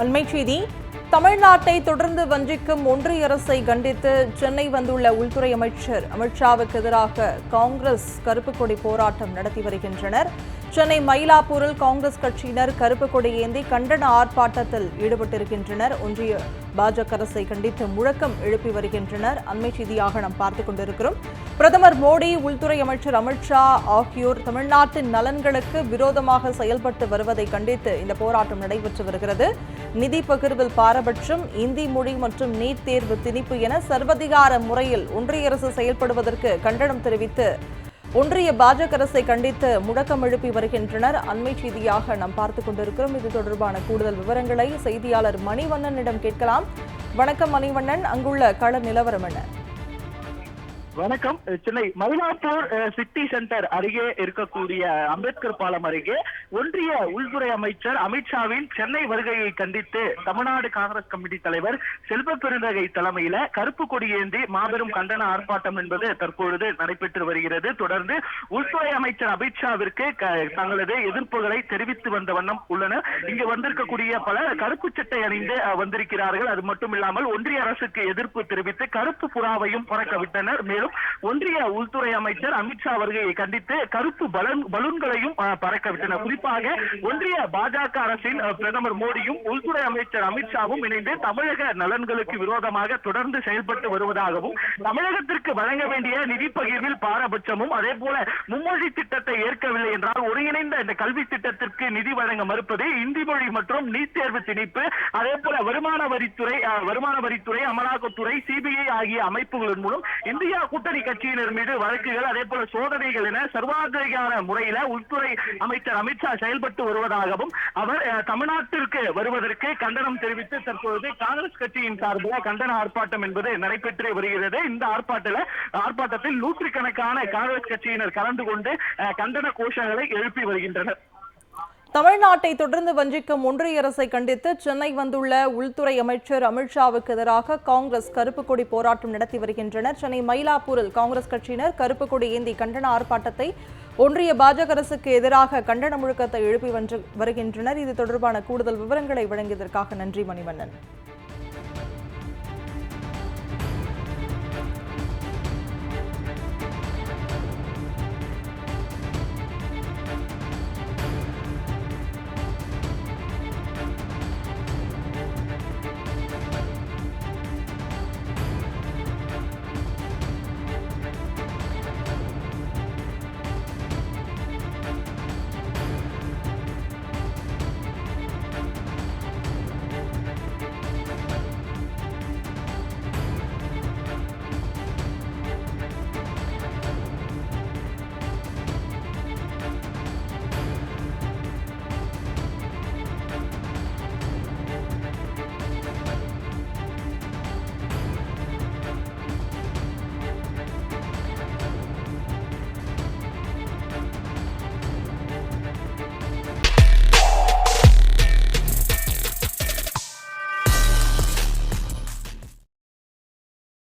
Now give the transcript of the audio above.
அண்மை செய்தி. தமிழ்நாட்டை தொடர்ந்து வஞ்சிக்கும் ஒன்றிய அரசை கண்டித்து சென்னை வந்துள்ள உள்துறை அமைச்சர் அமித்ஷாவுக்கு எதிராக காங்கிரஸ் கருப்பு கொடி போராட்டம் நடத்தி வருகின்றனர். சென்னை மயிலாப்பூரில் காங்கிரஸ் கட்சியினர் கருப்பு கொடி ஏந்தி கண்டன ஆர்ப்பாட்டத்தில் ஈடுபட்டிருக்கின்றனர். ஒன்றிய பாஜக அரசை கண்டித்து முழக்கம் எழுப்பி வருகின்றனர். அண்மை செய்தியாக நாம் பார்த்துக் கொண்டிருக்கிறோம். பிரதமர் மோடி உள்துறை அமைச்சர் அமித்ஷா ஆகியோர் தமிழ்நாட்டின் நலன்களுக்கு விரோதமாக செயல்பட்டு வருவதை கண்டித்து இந்த போராட்டம் நடைபெற்று வருகிறது. நிதி பகிர்வில் பாரபட்சம் இந்தி மொழி மற்றும் நீட் தேர்வு திணிப்பு என சர்வதிகார முறையில் ஒன்றிய அரசு செயல்படுவதற்கு கண்டனம் தெரிவித்து ஒன்றிய பாஜக அரசை கண்டித்து முழக்கம் எழுப்பி வருகின்றனர். அண்மை செய்தியாக நாம் பார்த்துக் கொண்டிருக்கிறோம். இது தொடர்பான கூடுதல் விவரங்களை செய்தியாளர் மணிவண்ணனிடம் கேட்கலாம். வணக்கம் மணிவண்ணன். அங்குள்ள கள நிலவரம் என்ன? வணக்கம். சென்னை மயிலாப்பூர் சிட்டி சென்டர் அருகே இருக்கக்கூடிய அம்பேத்கர் பாலம் அருகே ஒன்றிய உள்துறை அமைச்சர் அமித்ஷாவின் சென்னை வருகையை கண்டித்து தமிழ்நாடு காங்கிரஸ் கமிட்டி தலைவர் செல்வ பெருந்தகை தலைமையில கருப்பு கொடியேந்தி மாபெரும் கண்டன ஆர்ப்பாட்டம் என்பது தற்பொழுது நடைபெற்று வருகிறது. தொடர்ந்து உள்துறை அமைச்சர் அமித்ஷாவிற்கு தங்களது எதிர்ப்புகளை தெரிவித்து வந்த வண்ணம் உள்ளனர். இங்கு வந்திருக்கக்கூடிய பலர் கருப்பு சட்டை அணிந்து வந்திருக்கிறார்கள். அது மட்டும் இல்லாமல் ஒன்றிய அரசுக்கு எதிர்ப்பு தெரிவித்து கருப்பு புறாவையும் புறக்க விட்டனர். மேலும் ஒன்றிய உள்துறை அமைச்சர் அமித்ஷா வருகையை கண்டித்து கருப்பு பலன் பலூன்களையும் பறக்கவிட்டனர் குறிப்பாக ஒன்றிய பாஜக அரசின் பிரதமர் மோடியும் உள்துறை அமைச்சர் அமித்ஷாவும் இணைந்து தமிழக நலன்களுக்கு விரோதமாக தொடர்ந்து செயல்பட்டு வருவதாகவும் தமிழகத்திற்கு வழங்க வேண்டிய நிதி பகிர்வில் பாரபட்சமும் அதே போல மும்மொழி திட்டத்தை ஏற்கவில்லை என்றால் ஒருங்கிணைந்த இந்த கல்வி திட்டத்திற்கு நிதி வழங்க மறுப்பது இந்தி மொழி மற்றும் நீட் தேர்வு திணிப்பு. அதே போல வருமான வரித்துறை வருமான வரித்துறை அமலாக்கத்துறை சிபிஐ ஆகிய அமைப்புகளின் மூலம் இந்தியா கூட்டணி கட்சியினர் மீது வழக்குகள் அதே போல சோதனைகள் என சர்வாதிகார முறையில உள்துறை அமைச்சர் அமித்ஷா செயல்பட்டு வருவதாகவும் அவர் அஹ், தமிழ்நாட்டிற்கு வருவதற்கு கண்டனம் தெரிவித்து தற்பொழுது காங்கிரஸ் கட்சியின் சார்பில் கண்டன ஆர்ப்பாட்டம் என்பது நடைபெற்று வருகிறது. இந்த ஆர்ப்பாட்டத்தில் ஆர்ப்பாட்டத்தில் நூற்றுக்கணக்கான காங்கிரஸ் கட்சியினர் கலந்து கொண்டு அஹ், கண்டன கோஷங்களை எழுப்பி வருகின்றனர். தமிழ்நாட்டை தொடர்ந்து வஞ்சிக்கும் ஒன்றிய அரசை கண்டித்து சென்னை வந்துள்ள உள்துறை அமைச்சர் அமித்ஷாவுக்கு எதிராக காங்கிரஸ் கருப்பு கொடி போராட்டம் நடத்தி வருகின்றனர். சென்னை மயிலாப்பூரில் காங்கிரஸ் கட்சியினர் கருப்பு கொடி ஏந்தி கண்டன ஆர்ப்பாட்டத்தை ஒன்றிய பாஜக அரசுக்கு எதிராக கண்டன முழக்கத்தை எழுப்பி வந்து வருகின்றனர். இது தொடர்பான கூடுதல் விவரங்களை வழங்கியதற்காக நன்றி மணிவண்ணன்.